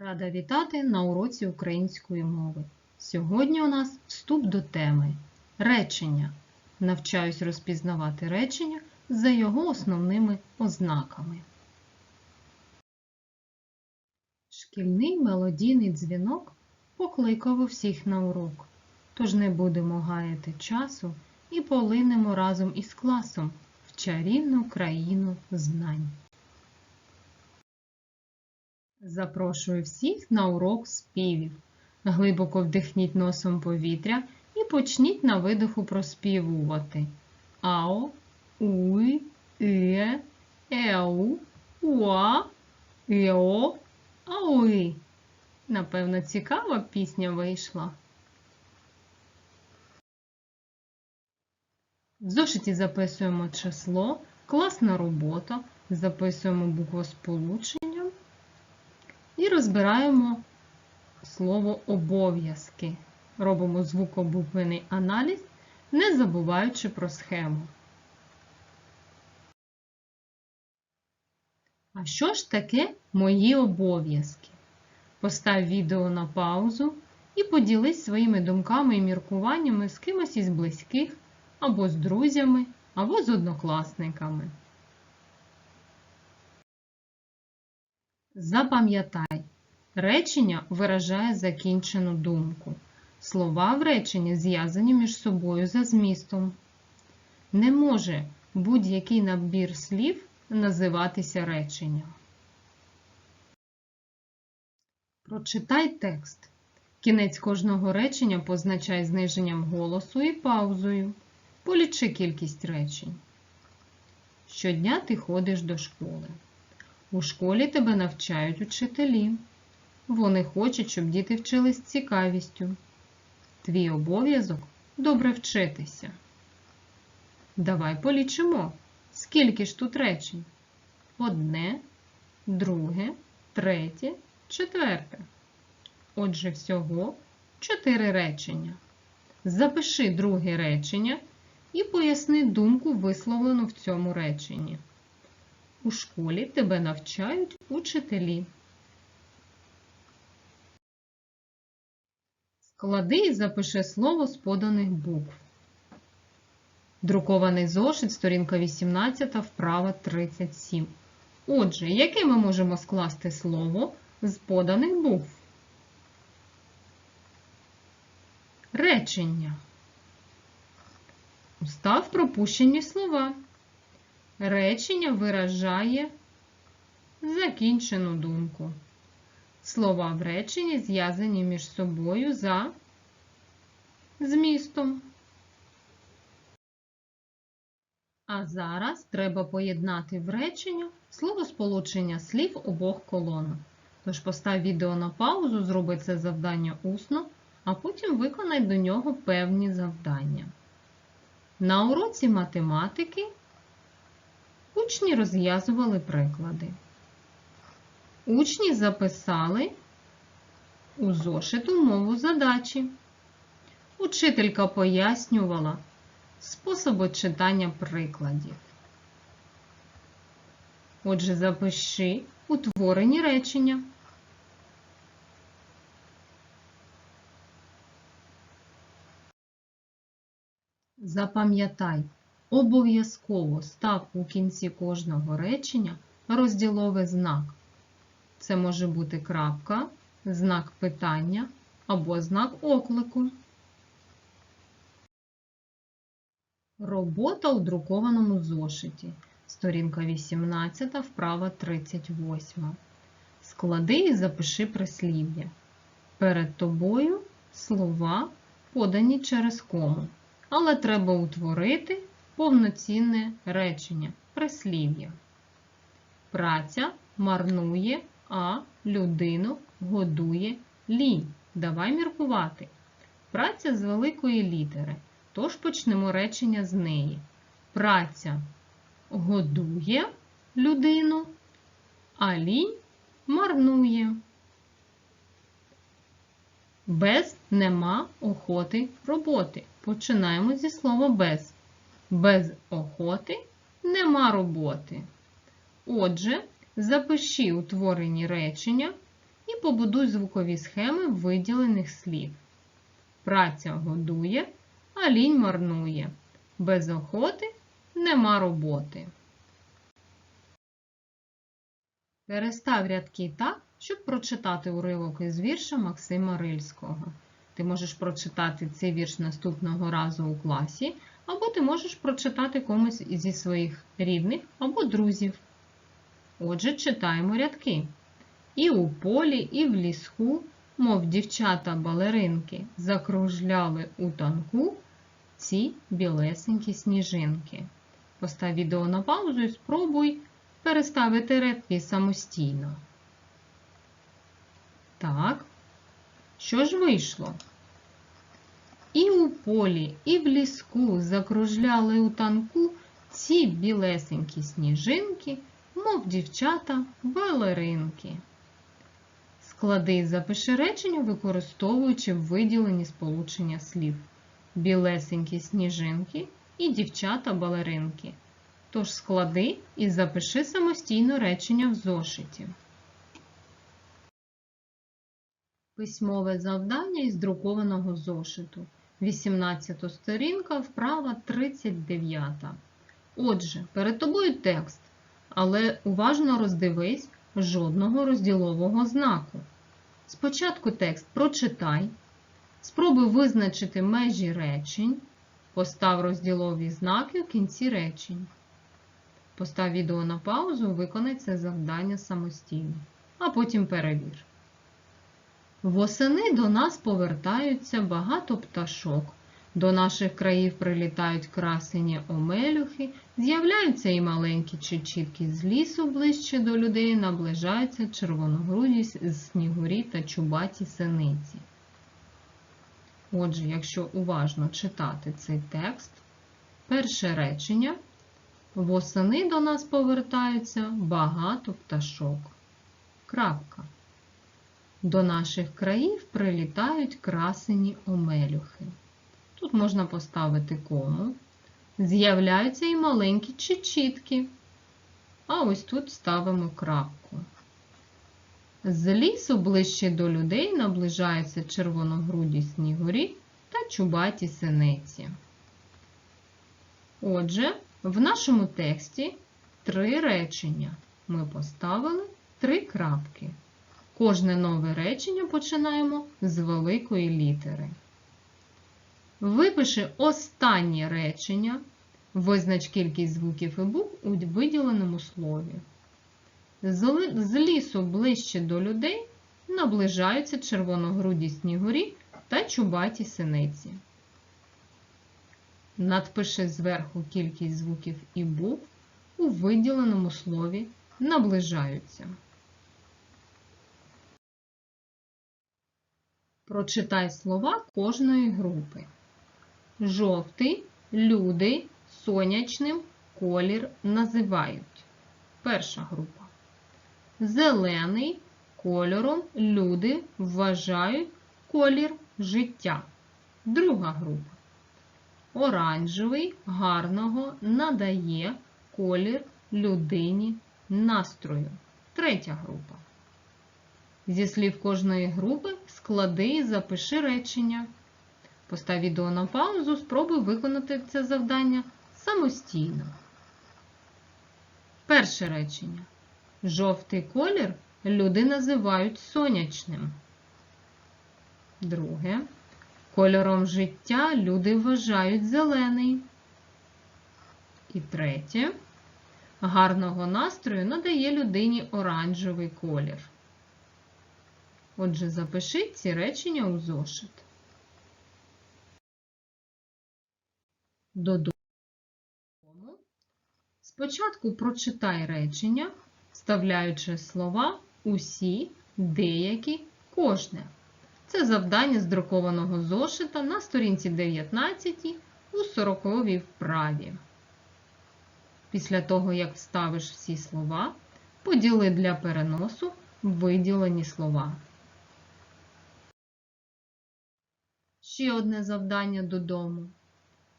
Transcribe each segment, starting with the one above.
Рада вітати на уроці української мови. Сьогодні у нас вступ до теми речення. Навчаюсь розпізнавати речення за його основними ознаками. Шкільний мелодійний дзвінок покликав усіх на урок. Тож не будемо гаяти часу і полинемо разом із класом в чарівну країну знань. Запрошую всіх на урок співів. Глибоко вдихніть носом повітря і почніть на видиху проспівувати. Ао, уй, е, еу, уа, ео, ауи. Напевно, цікава пісня вийшла. В зошиті записуємо число, класна робота, записуємо буквосполучення і розбираємо слово обов'язки. Робимо звукобуквений аналіз, не забуваючи про схему. А що ж таке мої обов'язки? Постав відео на паузу і поділись своїми думками і міркуваннями з кимось із близьких, або з друзями, або з однокласниками. Запам'ятай, речення виражає закінчену думку. Слова в реченні зв'язані між собою за змістом. Не може будь-який набір слів називатися реченням. Прочитай текст. Кінець кожного речення позначай зниженням голосу і паузою. Полічи кількість речень. Щодня ти ходиш до школи. У школі тебе навчають учителі. Вони хочуть, щоб діти вчились цікавістю. Твій обов'язок добре вчитися. Давай полічимо, скільки ж тут речень? Одне, друге, третє, четверте. Отже, всього чотири речення. Запиши друге речення і поясни думку, висловлену в цьому реченні. У школі тебе навчають учителі. Склади і запиши слово з поданих букв. Друкований зошит, сторінка 18, вправа 37. Отже, яке ми можемо скласти слово з поданих букв? Речення. Устав пропущені слова. Речення виражає закінчену думку. Слова в реченні зв'язані між собою за змістом. А зараз треба поєднати в реченню словосполучення слів обох колонок. Тож постав відео на паузу, зроби це завдання усно, а потім виконай до нього певні завдання. На уроці математики учні розв'язували приклади. Учні записали у зошиту мову задачі. Учителька пояснювала способи читання прикладів. Отже, запиши утворені речення. Запам'ятай, обов'язково став у кінці кожного речення розділовий знак. Це може бути крапка, знак питання або знак оклику. Робота у друкованому зошиті. Сторінка 18, вправа 38. Склади і запиши прислів'я. Перед тобою слова подані через кому. Але треба утворити повноцінне речення прислів'я. Праця марнує, а людину годує лінь. Давай міркувати. Праця з великої літери. Тож почнемо речення з неї. Праця годує людину, а лінь марнує. Без нема охоти роботи. Починаємо зі слова без. Без охоти нема роботи. Отже, запиши утворені речення і побудуй звукові схеми виділених слів. Праця годує, а лінь марнує. Без охоти нема роботи. Перестав рядки так, щоб прочитати уривок із вірша Максима Рильського. Ти можеш прочитати цей вірш наступного разу у класі, або ти можеш прочитати комусь зі своїх рідних або друзів. Отже, читаємо рядки. І у полі, і в ліску, мов дівчата-балеринки, закружляли у танку ці білесенькі сніжинки. Постав відео на паузу і спробуй переставити рядки самостійно. Так, що ж вийшло? І у полі, і в ліску закружляли у танку ці білесенькі сніжинки, мов дівчата балеринки. Склади і запиши речення, використовуючи виділені сполучення слів. Білесенькі сніжинки і дівчата-балеринки. Тож склади і запиши самостійно речення в зошиті. Письмове завдання із друкованого зошиту. 18 сторінка, вправа 39. Отже, перед тобою текст, але уважно роздивись жодного розділового знаку. Спочатку текст прочитай, спробуй визначити межі речень, постав розділові знаки в кінці речень. Постав відео на паузу, виконай це завдання самостійно, а потім перевір. Восени до нас повертаються багато пташок. До наших країв прилітають красені омелюхи, з'являються і маленькі чечітки з лісу ближче до людей, наближаються червоногруді снігурі та чубаті синиці. Отже, якщо уважно читати цей текст, перше речення восени до нас повертаються багато пташок. Крапка. До наших країв прилітають красені омелюхи. Тут можна поставити кому. З'являються і маленькі чечітки. А ось тут ставимо крапку. З лісу ближче до людей наближаються червоногруді снігурі та чубаті синиці. Отже, в нашому тексті три речення. Ми поставили три крапки. Кожне нове речення починаємо з великої літери. Випиши останнє речення, визнач кількість звуків і букв у виділеному слові. З лісу ближче до людей наближаються червоногруді снігурі та чубаті синиці. Надпиши зверху кількість звуків і букв у виділеному слові наближаються. Прочитай слова кожної групи. Жовтий, люди, сонячним колір називають. Перша група. Зелений кольором люди вважають колір життя. Друга група. Оранжевий гарного надає колір людині настрою. Третя група. Зі слів кожної групи склади і запиши речення. Постав відео на паузу, спробуй виконати це завдання самостійно. Перше речення. Жовтий колір люди називають сонячним. Друге. Кольором життя люди вважають зелений. І третє. Гарного настрою надає людині оранжевий колір. Отже, запиши ці речення у зошит. Додому. Спочатку прочитай речення, вставляючи слова усі, деякі, кожне. Це завдання з друкованого зошита на сторінці 19 у 40 вправі. Після того, як вставиш всі слова, поділи для переносу виділені слова. ще одне завдання додому.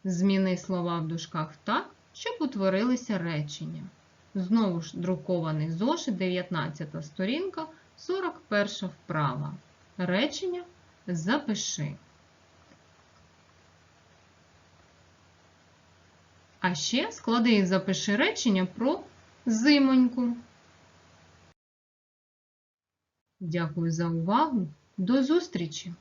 Зміни слова в дужках так, щоб утворилися речення. Знову ж друкований зошит, 19 сторінка, 41 вправа. Речення запиши. А ще склади і запиши речення про зимоньку. Дякую за увагу. До зустрічі!